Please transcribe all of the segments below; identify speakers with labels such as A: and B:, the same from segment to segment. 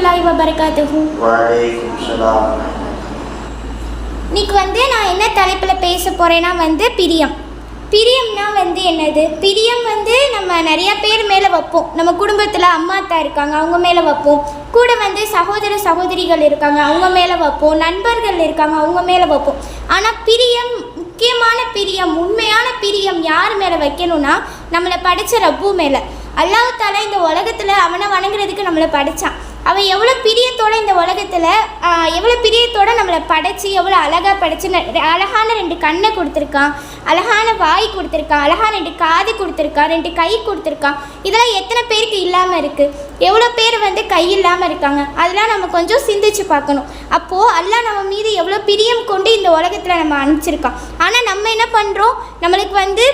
A: வரமத்துல்லாஹி வபரகாத்துஹு
B: வலைக்கும் சலாம்
A: இன்னைக்கு வந்து நான் என்ன தலைப்பில் பேச போகிறேன்னா வந்து பிரியம். பிரியம்னா வந்து என்னது? பிரியம் வந்து நம்ம நிறைய பேர் மேலே வைப்போம். நம்ம குடும்பத்தில் அம்மா அத்தா இருக்காங்க அவங்க மேலே வைப்போம். கூட வந்து சகோதர சகோதரிகள் இருக்காங்க அவங்க மேலே வைப்போம். நண்பர்கள் இருக்காங்க அவங்க மேலே வைப்போம். ஆனால் பிரியம் முக்கியமான பிரியம் உண்மையான பிரியம் யார் மேலே வைக்கணும்னா நம்மளை படித்த ரப்பு மேலே. அல்லாஹ் தாலா இந்த உலகத்தில் அவனை வணங்குறதுக்கு நம்மளை படைச்சான். அவன் எவ்வளோ பிரியத்தோடு இந்த உலகத்தில் எவ்வளோ பிரியத்தோடு நம்மளை படைச்சி எவ்வளோ அழகாக படைச்சி அழகான ரெண்டு கண்ணை கொடுத்துருக்கான் அழகான வாய் கொடுத்துருக்கான் அழகான ரெண்டு காது கொடுத்துருக்கான் ரெண்டு கை கொடுத்துருக்கான் இதெல்லாம் எத்தனை பேருக்கு இல்லாமல் இருக்குது எவ்வளோ பேர் வந்து கை இல்லாமல் இருக்காங்க? அதெல்லாம் நம்ம கொஞ்சம் சிந்திச்சு பார்க்கணும். அப்போது எல்லாம் நம்ம மீது எவ்வளோ பிரியம் கொண்டு இந்த உலகத்தில் நம்ம அனுப்பிச்சிருக்கான். ஆனால் நம்ம என்ன பண்ணுறோம் நம்மளுக்கு வந்து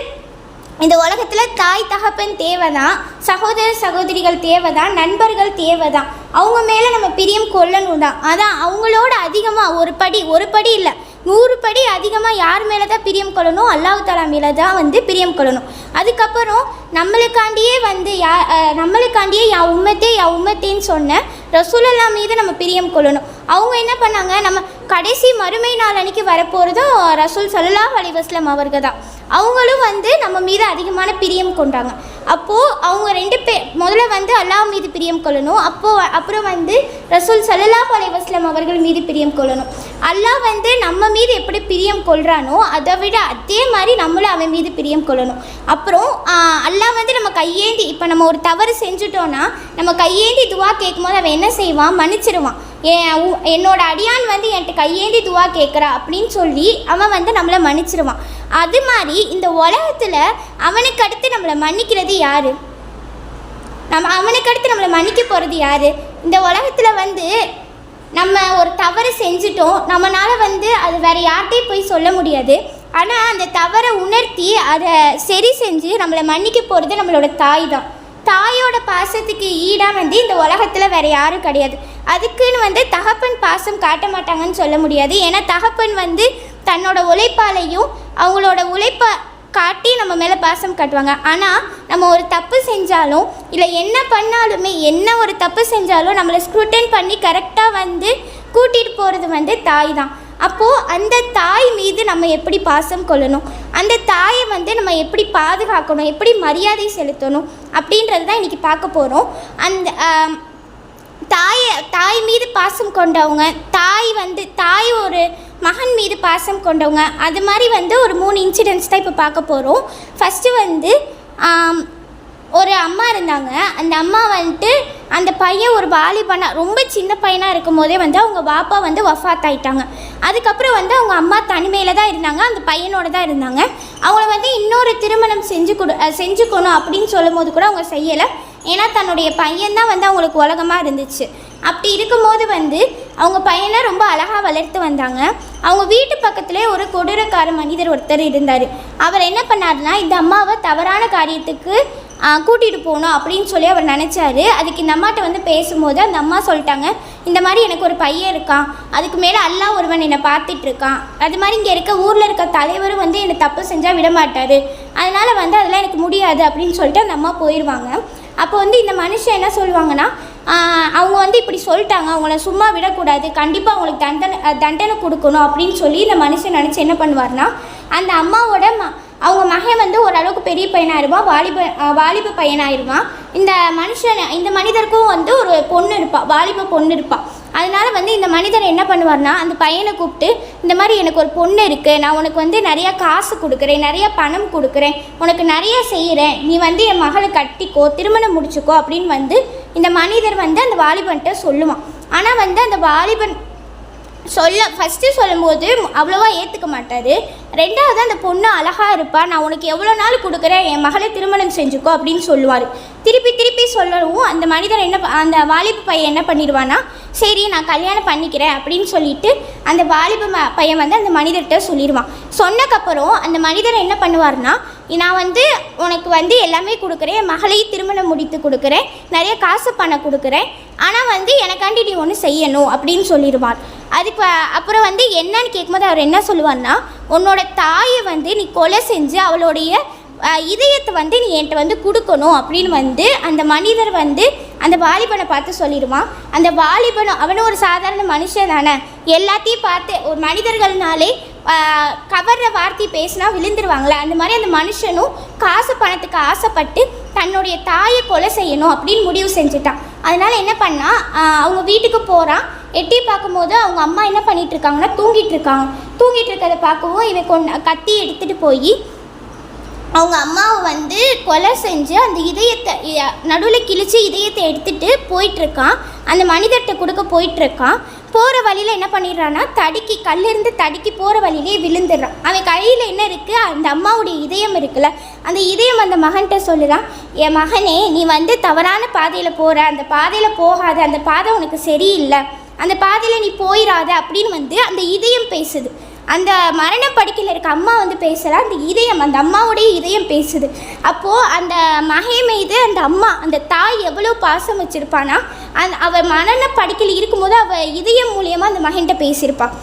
A: இந்த உலகத்தில் தாய் தகப்பன் தேவை தான் சகோதர சகோதரிகள் தேவை தான் நண்பர்கள் தேவை தான் அவங்க மேலே நம்ம பிரியம் கொள்ளணும் தான் அதான் அவங்களோட அதிகமாக ஒரு படி ஒரு படி இல்லை. நூறு படி அதிகமாக யார் மேலே தான் பிரியம் கொள்ளணும்? அல்லாஹ் தாலா மேலே தான் வந்து பிரியம் கொள்ளணும். அதுக்கப்புறம் நம்மளுக்காண்டியே வந்து யா நம்மளுக்காண்டியே யா உம்மத்தே யா உம்மத்தேன்னு சொன்ன ரசூலல்லா மீது நம்ம பிரியம் கொள்ளணும். அவங்க என்ன பண்ணாங்க? நம்ம கடைசி மறுமை நாள் அன்னைக்கு வரப்போகிறதும் ரசூல் சல்லல்லாஹு அலைஹி அவர்கள் தான் அவங்களும் வந்து நம்ம மீது அதிகமான பிரியம் கொண்டாங்க. அப்போது அவங்க ரெண்டு பேர் முதல்ல வந்து அல்லாஹ் மீது பிரியம் கொள்ளணும். அப்போது அப்புறம் வந்து ரசூல் சல்லா அலைஹி அவர்கள் மீது பிரியம் கொள்ளணும். அல்லாஹ் வந்து நம்ம மீது எப்படி பிரியம் கொள்கிறானோ அதை விட அதே மாதிரி நம்மளும் அவன் மீது பிரியம் கொள்ளணும். அப்புறம் அல்லாஹ் வந்து நம்ம கையேந்தி இப்போ நம்ம ஒரு தவறு செஞ்சுட்டோன்னா நம்ம கையேந்தி துவா கேட்கும்போது அவன் என்ன செய்வான்? மன்னிச்சிருவான். என் என்னோட அடியான் வந்து என்கிட்ட கையேந்தி துவா கேட்குறா அப்படின்னு சொல்லி அவன் வந்து நம்மளை மன்னிச்சிருவான். அது மாதிரி இந்த உலகத்தில் அவனுக்கு அடுத்து நம்மளை மன்னிக்கிறது யாரு? நம்ம அவனுக்கு அடுத்து நம்மளை மன்னிக்க போகிறது யாரு? இந்த உலகத்தில் வந்து நம்ம ஒரு தவறு செஞ்சிட்டோம். நம்மளால் வந்து அது வேற யார்கிட்டையும் போய் சொல்ல முடியாது. ஆனால் அந்த தவறை உணர்த்தி அதை சரி செஞ்சு நம்மளை மன்னிக்க போகிறது நம்மளோட தாய் தான். தாயோட பாசத்துக்கு ஈடாக வந்து இந்த உலகத்தில் வேறு யாரும் கிடையாது. அதுக்குன்னு வந்து தகப்பன் பாசம் காட்ட மாட்டாங்கன்னு சொல்ல முடியாது. ஏன்னா தகப்பன் வந்து தன்னோட உழைப்பாலையும் அவங்களோட உழைப்பை காட்டி நம்ம மேலே பாசம் காட்டுவாங்க. ஆனால் நம்ம ஒரு தப்பு செஞ்சாலும் இல்லை என்ன பண்ணாலுமே என்ன ஒரு தப்பு செஞ்சாலும் நம்மளை ஸ்க்ரூட்டன் பண்ணி கரெக்டாக வந்து கூட்டிகிட்டு போகிறது வந்து தாய் தான். அப்போது அந்த தாய் மீது நம்ம எப்படி பாசம் கொள்ளணும்? அந்த தாயை வந்து நம்ம எப்படி பாதுகாக்கணும்? எப்படி மரியாதை செலுத்தணும்? அப்படின்றது தான் இன்றைக்கி பார்க்க போகிறோம் அந்த தாயை தாய் மீது பாசம் கொண்டவங்க தாய் வந்து தாய் ஒரு மகன் மீது பாசம் கொண்டவங்க அது மாதிரி வந்து ஒரு மூணு இன்சிடென்ட்ஸ் தான் இப்போ பார்க்க போகிறோம் ஃபஸ்ட்டு வந்து ஒரு அம்மா இருந்தாங்க. அந்த அம்மா வந்துட்டு அந்த பையன் ஒரு வாலிபனா ரொம்ப சின்ன பையனாக இருக்கும் போதே வந்து அவங்க பாப்பா வந்து வஃபாத் ஆயிட்டாங்க அதுக்கப்புறம் வந்து அவங்க அம்மா தனிமையில் தான் இருந்தாங்க. அந்த பையனோட தான் இருந்தாங்க. அவங்கள வந்து இன்னொரு திருமணம் செஞ்சு கொடு செஞ்சுக்கணும் அப்படின்னு சொல்லும் போது கூட அவங்க செய்யலை. ஏன்னா தன்னுடைய பையன் தான் வந்து அவங்களுக்கு உலகமாக இருந்துச்சு. அப்படி இருக்கும்போது வந்து அவங்க பையனை ரொம்ப அழகாக வளர்த்து வந்தாங்க. அவங்க வீட்டு பக்கத்துலேயே ஒரு கொடூரக்கார மனிதர் ஒருத்தர் இருந்தார். அவர் என்ன பண்ணாருன்னா இந்த அம்மாவை தவறான காரியத்துக்கு கூட்டிகிட்டு போகணும் அப்படின்னு சொல்லி அவர் நினச்சாரு. அதுக்கு இந்த அம்மாட்ட வந்து பேசும்போது அந்த அம்மா சொல்லிட்டாங்க இந்த மாதிரி எனக்கு ஒரு பையன் இருக்கான். அதுக்கு மேலே அல்லாஹ் ஒருவன் என்னை பார்த்துட்டு இருக்கான். அது மாதிரி இங்கே இருக்க ஊரில் இருக்க தலைவரும் வந்து என்னை தப்பு செஞ்சால் விட மாட்டார். அதனால் வந்து அதெல்லாம் எனக்கு முடியாது அப்படின்னு சொல்லிட்டு அந்த அம்மா போயிடுவாங்க அப்போ வந்து இந்த மனுஷன் என்ன சொல்லுவாங்கன்னா அவங்க வந்து இப்படி சொல்லிட்டாங்க. அவங்கள சும்மா விடக்கூடாது. கண்டிப்பாக அவங்களுக்கு தண்டனை தண்டனை கொடுக்கணும் அப்படின்னு சொல்லி இந்த மனுஷன் நினச்சி என்ன பண்ணுவார்னா அந்த அம்மாவோட ம அவங்க மகன் வந்து ஓரளவுக்கு பெரிய பையனாயிருவான் வாலிப அஹ் வாலிப பையனாயிருவான். இந்த மனுஷன் இந்த மனிதருக்கும் வந்து ஒரு பொண்ணு இருப்பாள் வாலிப பொண்ணு இருப்பாள் அதனால வந்து இந்த மனிதர் என்ன பண்ணுவார்னா அந்த பையனை கூப்பிட்டு இந்த மாதிரி எனக்கு ஒரு பொண்ணு இருக்குது நான் உனக்கு வந்து நிறையா காசு கொடுக்குறேன் நிறைய பணம் கொடுக்குறேன் உனக்கு நிறைய செய்கிறேன் நீ வந்து என் மகளை கட்டிக்கோ திருமணம் முடிச்சுக்கோ அப்படின்னு வந்து இந்த மனிதர் வந்து அந்த வாலிபன்கிட்ட சொல்லுவான். ஆனால் வந்து அந்த வாலிபன் சொல்ல ஃபஸ்ட்டு சொல்லும்போது அவ்வளோவா ஏற்றுக்க மாட்டார். ரெண்டாவது அந்த பொண்ணு அழகாக இருப்பா. நான் உனக்கு எவ்வளோ நாள் கொடுக்குறேன்? என் மகளை திருமணம் செஞ்சுக்கோ அப்படின்னு சொல்லுவார். திருப்பி திருப்பி சொல்லவும் அந்த மனிதன் என்ன ப- அந்த வாலிப பையன் என்ன பண்ணிடுவான்னா சரி நான் கல்யாணம் பண்ணிக்கிறேன் அப்படின்னு சொல்லிட்டு அந்த வாலிப ம- பையன் வந்து அந்த மனிதர்கிட்ட சொல்லிடுவான். சொன்னக்கப்புறம் அந்த மனிதர் என்ன பண்ணுவார்னா நான் வந்து உனக்கு வந்து எல்லாமே கொடுக்குறேன். என் மகளையும் திருமணம் முடித்து கொடுக்குறேன். நிறைய காசு பணம் கொடுக்குறேன். ஆனால் வந்து எனக்காண்டி நீ ஒன்று செய்யணும் அப்படின்னு சொல்லிடுவான். அதுக்கு அப்புறம் வந்து என்னன்னு கேட்கும்போது அவர் என்ன சொல்லுவார்னா உன்னோட தாயை வந்து நீ கொலை செஞ்சு அவளுடைய இதயத்தை வந்து நீ என்கிட்ட வந்து கொடுக்கணும். அப்படின்னு வந்து அந்த மனிதர் வந்து அந்த வாலிபனை பார்த்து சொல்லிடுவான் அந்த வாலிபனும் அவனும் ஒரு சாதாரண மனுஷன் தானே. எல்லாத்தையும் பார்த்து ஒரு மனிதர்கள்னாலே கவர்ற வார்த்தை பேசினா விழுந்துருவாங்களே. அந்த மாதிரி அந்த மனுஷனும் காசு பணத்துக்கு ஆசைப்பட்டு தன்னுடைய தாயை கொலை செய்யணும் அப்படின்னு முடிவு செஞ்சுட்டான். அதனால் என்ன பண்ணால் அவங்க வீட்டுக்கு போகிறான் எட்டி பார்க்கும்போது அவங்க அம்மா என்ன பண்ணிட்டு இருக்காங்கன்னா தூங்கிட்டு இருக்காங்க தூங்கிட்டு இருக்கிறத பார்க்கவும் இவன் கொண்டு கத்தி எடுத்துட்டு போய் அவங்க அம்மாவை வந்து கொலை செஞ்சு அந்த இதயத்தை நடுவில் கிழிச்சு இதயத்தை எடுத்துட்டு போயிட்டுருக்கான். அந்த மனிதர்கிட்ட கொடுக்க போயிட்டுருக்கான். போகிற வழியில் என்ன பண்ணிடுறான்னா தடுக்கி கல்லிருந்து தடுக்கி போகிற வழியிலே விழுந்துடுறான். அவன் கையில் என்ன இருக்குது அந்த அம்மாவுடைய இதயம் இருக்குல்ல. அந்த இதயம் அந்த மகன்கிட்ட சொல்லுறான் என் மகனே நீ வந்து தவறான பாதையில் போகிற அந்த பாதையில் போகாத. அந்த பாதை உனக்கு சரியில்லை. அந்த பாதையில் நீ போயிடாத அப்படின்னு வந்து அந்த இதயம் பேசுது. அந்த மரண படுக்கையில் இருக்க அம்மா வந்து பேசுகிறா அந்த இதயம் அந்த அம்மாவுடைய இதயம் பேசுது. அப்போது அந்த மகை மீது அந்த அம்மா அந்த தாய் எவ்வளோ பாசம் வச்சுருப்பானா? அந் அவள் மரண படுக்கையில் இருக்கும்போது அவள் இதயம் மூலியமாக அந்த மகன்கிட்ட பேசியிருப்பாள்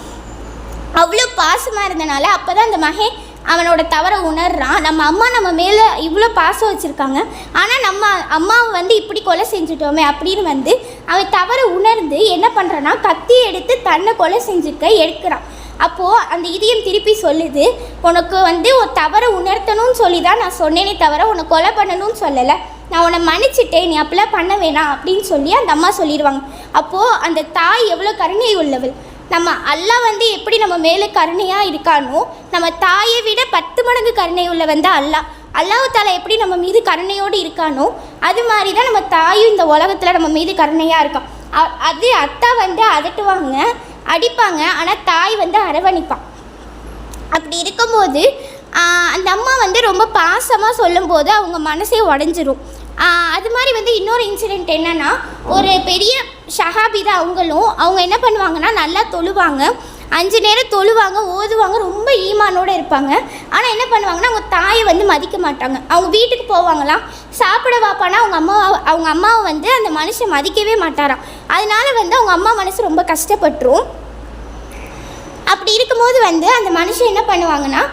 A: அவ்வளோ பாசமாக இருந்தனால அப்போ தான் அந்த மகன் அவனோட தவறை உணர்றான் நம்ம அம்மா நம்ம மேலே இவ்வளோ பாசம் வச்சுருக்காங்க. ஆனால் நம்ம அம்மாவை வந்து இப்படி கொலை செஞ்சுட்டோமே அப்படின்னு வந்து அவன் தவறை உணர்ந்து என்ன பண்ணுறான்னா கத்தி எடுத்து தன்னை கொலை செஞ்சுக்க எடுக்கிறான். அப்போது அந்த இதயம் திருப்பி சொல்லுது உனக்கு வந்து ஒரு தவறை உணர்த்தணும்னு சொல்லி தான் நான் சொன்னேனே தவிர உன்னை கொலை பண்ணணும்னு சொல்லலை. நான் உன்னை மன்னிச்சிட்டேன் நீ அப்படிலாம் பண்ண வேணாம் அப்படின்னு சொல்லி அந்த அம்மா சொல்லிடுவாங்க. அப்போது அந்த தாய் எவ்வளோ கருணை உள்ளவள் நம்ம அல்லாஹ் வந்து எப்படி நம்ம மேலே கருணையாக இருக்கானோ நம்ம தாயை விட பத்து மடங்கு கருணை உள்ளவன் தான் அல்லாஹ். அல்லாஹ் தாலா எப்படி நம்ம மீது கருணையோடு இருக்கானோ அது மாதிரி தான் நம்ம தாயும் இந்த உலகத்தில் நம்ம மீது கருணையாக இருக்கான். அ- அது அத்தா வந்து அதட்டுவாங்க அடிப்பாங்க ஆனால் தாய் வந்து அரவணிப்பான் அப்படி இருக்கும்போது அந்த அம்மா வந்து ரொம்ப பாசமாக சொல்லும்போது அவங்க மனசே உடஞ்சிரும். மாதிரி வந்து இன்னொரு இன்சிடெண்ட் என்னன்னா ஒரு பெரிய ஷஹாபி தான் அவங்களும் அவங்க என்ன பண்ணுவாங்கன்னா நல்லா தொழுவாங்க. அஞ்சு நேரம் தொழுவாங்க ஓதுவாங்க ரொம்ப ஈமானோடு இருப்பாங்க. ஆனால் என்ன பண்ணுவாங்கன்னா அவங்க தாயை வந்து மதிக்க மாட்டாங்க. அவங்க வீட்டுக்கு போவாங்களாம். சாப்பிட வாப்பானா அவங்க அம்மா அவங்க அம்மாவை வந்து அந்த மனுஷன் மதிக்கவே மாட்டாராம். அதனால வந்து அவங்க அம்மா மனசு ரொம்ப கஷ்டப்பட்டுரும். அப்படி இருக்கும்போது வந்து அந்த மனுஷன் என்ன பண்ணுவாங்கன்னா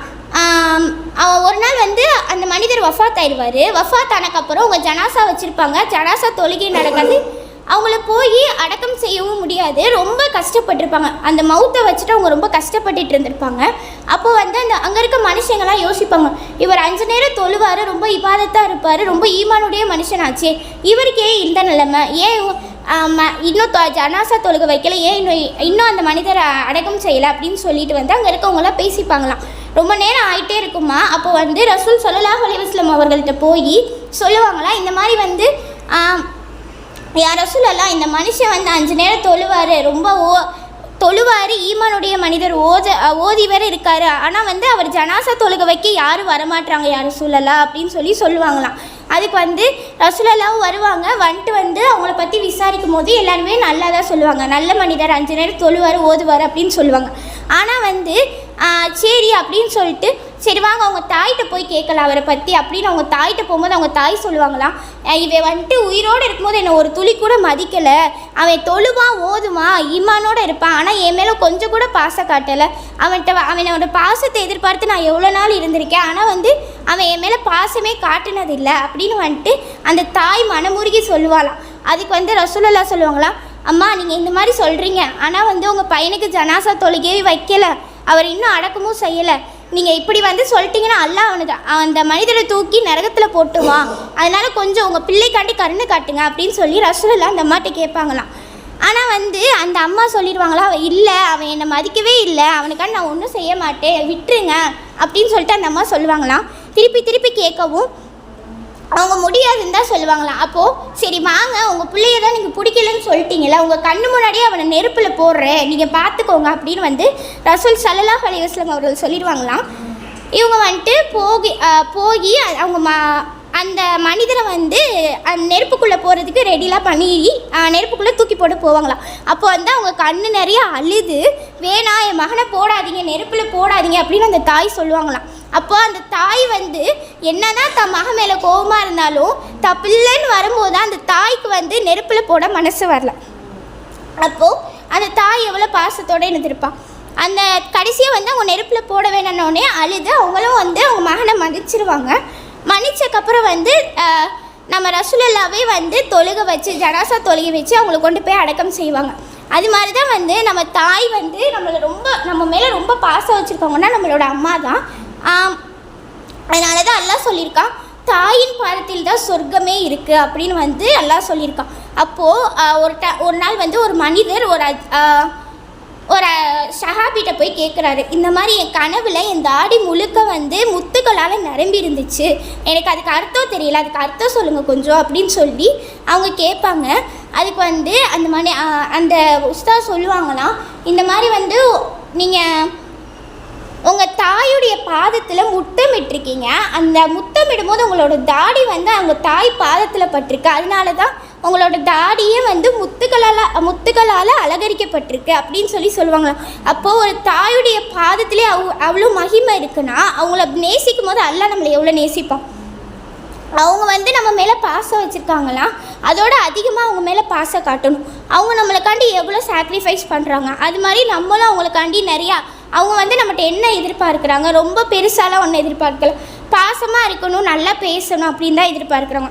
A: ஒரு நாள் வந்து அந்த மனிதர் வஃபாத் ஆயிடுவார். வஃபாத் ஆனக்கப்புறம் அவங்க ஜனாசா வச்சுருப்பாங்க. ஜனாசா தொழுகை நடக்காது அவங்கள போய் அடக்கம் செய்யவும் முடியாது. ரொம்ப கஷ்டப்பட்டிருப்பாங்க. அந்த மவுத்தை வச்சுட்டு அவங்க ரொம்ப கஷ்டப்பட்டுட்டு இருந்திருப்பாங்க. அப்போ வந்து அந்த அங்கே இருக்க மனுஷங்களாம் யோசிப்பாங்க. இவர் அஞ்சு நேரம் தொழுவார் ரொம்ப இபாதத்தாக இருப்பார் ரொம்ப ஈமானுடைய மனுஷனாச்சே. இவருக்கே இந்த நிலைமை. ஏன் இன்னும் தொ- ஜனாசா தொழுக வைக்கல. ஏன் இன்னும் இன்னும் அந்த மனிதரை அடக்கம் செய்யலை அப்படின்னு சொல்லிட்டு வந்து அங்கே இருக்கவங்களாம் பேசிப்பாங்களாம். ரொம்ப நேரம் ஆயிட்டே இருக்குமா அப்போ வந்து ரசூல் சொல்லலாஹ் அலிவாஸ்லம் அவர்கள்ட்ட போய் சொல்லுவாங்களா இந்த மாதிரி வந்து யார் யா இந்த மனுஷன் வந்து அஞ்சு நேரம் தொழுவார் ரொம்ப ஓ தொழுவார் ஈமானுடைய மனிதர் ஓஜ ஓதி வேற இருக்காரு. ஆனால் வந்து அவர் ஜனாசா தொழுக வைக்க யாரும் வரமாட்டாங்க யார் சூழலா அப்படின்னு சொல்லி சொல்லுவாங்களாம். அதுக்கு வந்து ரசூலெல்லாம் வருவாங்க வந்துட்டு வந்து அவங்கள பற்றி விசாரிக்கும் போது எல்லாருமே நல்லா தான் சொல்லுவாங்க. நல்ல மனிதர் அஞ்சு நேரம் தொழுவார் ஓதுவார் அப்படின்னு சொல்லுவாங்க. ஆனால் வந்து சரி அப்படின்னு சொல்லிட்டு சரி வாங்க அவங்க தாய்கிட்ட போய் கேட்கலாம் அவரை பற்றி அப்படின்னு அவங்க தாய்கிட்ட போகும்போது அவங்க தாய் சொல்லுவாங்களாம் இவன் வந்துட்டு உயிரோடு இருக்கும்போது என்னை ஒரு துளி கூட மதிக்கலை. அவன் தொழுவான் ஓதுமா இம்மானோடு இருப்பான். ஆனால் என் மேலே கொஞ்சம் கூட பாசம் காட்டலை. அவன்கிட்ட அவனோட பாசத்தை எதிர்பார்த்து நான் எவ்வளோ நாள் இருந்திருக்கேன். ஆனால் வந்து அவன் என் மேலே பாசமே காட்டினதில்லை. அப்படின்னு வந்துட்டு அந்த தாய் மனமுருகி சொல்லுவாளாம். அதுக்கு வந்து ரசூலல்லா சொல்லுவாங்களாம் அம்மா நீங்கள் இந்த மாதிரி சொல்கிறீங்க ஆனால் வந்து உங்கள் பையனுக்கு ஜனாசா தொழுகையே வைக்கலை. அவர் இன்னும் அடக்கமும் செய்யலை. நீங்கள் இப்படி வந்து சொல்லிட்டீங்கன்னா அல்லா அவனுக்கு அந்த மனிதரை தூக்கி நரகத்தில் போட்டுவான் அதனால கொஞ்சம் உங்கள் பிள்ளைக்காண்டி கருணை காட்டுங்க அப்படின்னு சொல்லி ரசூலெல்லாம் அந்த அம்மாட்ட கேட்பாங்களாம். ஆனால் வந்து அந்த அம்மா சொல்லிடுவாங்களா அவன் இல்லை அவன் என்னை மதிக்கவே இல்லை அவனுக்காண்டி நான் ஒன்றும் செய்ய மாட்டேன் விட்டுருங்க அப்படின்னு சொல்லிட்டு அந்த அம்மா சொல்லுவாங்களாம். திருப்பி திருப்பி கேட்கவும் அவங்க முடியாதுன்னு தான் சொல்லுவாங்களாம். அப்போது சரி வாங்க உங்கள் பிள்ளைய தான் நீங்கள் பிடிக்கலன்னு சொல்லிட்டீங்களா உங்கள் கண்ணு முன்னாடியே அவனை நெருப்பில் போடுறேன் நீங்கள் பார்த்துக்கோங்க அப்படின்னு வந்து ரசூல் சல்லலா அலைஹி அவர்கள் சொல்லிடுவாங்களாம். இவங்க வந்துட்டு போகி போய் அவங்க மா அந்த மனிதரை வந்து அந்த நெருப்புக்குள்ளே போகிறதுக்கு ரெடிலாம் பண்ணி நெருப்புக்குள்ளே தூக்கி போட்டு போவாங்களாம். அப்போ வந்து அவங்க கண்ணு நிறைய அழுது. வேணாம் என் மகனை போடாதீங்க நெருப்பில் போடாதீங்க அப்படின்னு அந்த தாய் சொல்லுவாங்களாம். அப்போ அந்த தாய் வந்து என்னதான் தன் மகன் மேலே கோபமாக இருந்தாலும் த பிள்ளைன்னு வரும்போது அந்த தாய்க்கு வந்து நெருப்பில் போட மனசு வரல. அப்போது அந்த தாய் எவ்வளோ பாசத்தோடு இருந்திருப்பான். அந்த கடைசியாக வந்து அவங்க நெருப்பில் போட வேணும்னோடனே அழுது அவங்களும் வந்து அவங்க மகனை மதிச்சிருவாங்க மன்னிச்சக்கப்புறம் வந்து நம்ம ரசூலுல்லாவே வந்து தொழுக வச்சு ஜனாசா தொழுகை வச்சு அவங்கள கொண்டு போய் அடக்கம் செய்வாங்க. அது மாதிரி தான் வந்து நம்ம தாய் வந்து நம்மளை ரொம்ப நம்ம மேலே ரொம்ப பாசம் வச்சுருக்கவங்கன்னா நம்மளோட அம்மா தான். அதனால தான் அல்லாஹ் சொல்லியிருக்கான் தாயின் பாதத்தில் தான் சொர்க்கமே இருக்குது அப்படின்னு வந்து அல்லாஹ் சொல்லியிருக்கான். அப்போது ஒரு ட ஒரு நாள் வந்து ஒரு மனிதர் ஒரு அஜ்- ஒரு ஷஹாபிட்ட போய் கேட்குறாரு இந்த மாதிரி என் கனவில் என் தாடி முழுக்க வந்து முத்துக்களால் நிரம்பி இருந்துச்சு. எனக்கு அதுக்கு அர்த்தம் தெரியல. அதுக்கு அர்த்தம் சொல்லுங்கள் கொஞ்சம் அப்படின்னு சொல்லி அவங்க கேட்பாங்க. அதுக்கு வந்து அந்த மாதிரி அந்த உஸ்தா சொல்லுவாங்களாம் இந்த மாதிரி வந்து நீங்கள் உங்கள் தாயுடைய பாதத்தில் முத்தமிட்டிருக்கீங்க அந்த முத்தமிடும்போது உங்களோட தாடி வந்து அவங்க தாய் பாதத்தில் பட்டிருக்கு. அதனால தான் உங்களோட தாடியே வந்து முத்துக்களால் முத்துக்களால் அலங்கரிக்கப்பட்டிருக்கு அப்படின்னு சொல்லி சொல்லுவாங்க. அப்போது ஒரு தாயுடைய பாதத்திலே அவ் அவ்வளோ மகிமை இருக்குன்னா அவங்கள நேசிக்கும் போது அல்ல நம்மளை எவ்வளோ நேசிப்பான்? அவங்க வந்து நம்ம மேலே பாசம் வச்சுருக்காங்களாம் அதோட அதிகமாக அவங்க மேலே பாசம் காட்டணும். அவங்க நம்மளுக்காண்டி எவ்வளோ சாக்ரிஃபைஸ் பண்ணுறாங்க அது மாதிரி நம்மளும் அவங்களுக்காண்டி நிறையா அவங்க வந்து நம்மகிட்ட என்ன எதிர்பார்க்குறாங்க ரொம்ப பெருசாலாம் ஒன்றும் எதிர்பார்க்கல. பாசமாக இருக்கணும் நல்லா பேசணும் அப்படின்னு தான் எதிர்பார்க்குறாங்க.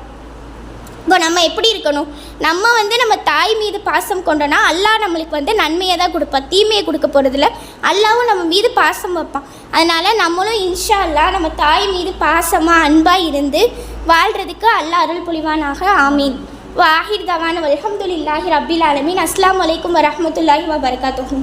A: இப்போ நம்ம எப்படி இருக்கணும்? நம்ம வந்து நம்ம தாய் மீது பாசம் கொண்டோன்னா அல்லாஹ் நம்மளுக்கு வந்து நன்மையை தான் கொடுப்பான் தீமையை கொடுக்க போகிறதில்ல அல்லாவும் நம்ம மீது பாசம் வைப்பான். அதனால் நம்மளும் இன்ஷா அல்லாஹ் நம்ம தாய் மீது பாசமாக அன்பாக இருந்து வாழ்கிறதுக்கு அல்லாஹ் அருள் புரிவானாக. ஆமீன். வாஹிர் தவான. அல்ஹம்துலில்லாஹி ரபில் அலமின் அஸ்லாம் வலைக்கம் வரமத்துல்லாஹி வபரகாத்துஹு.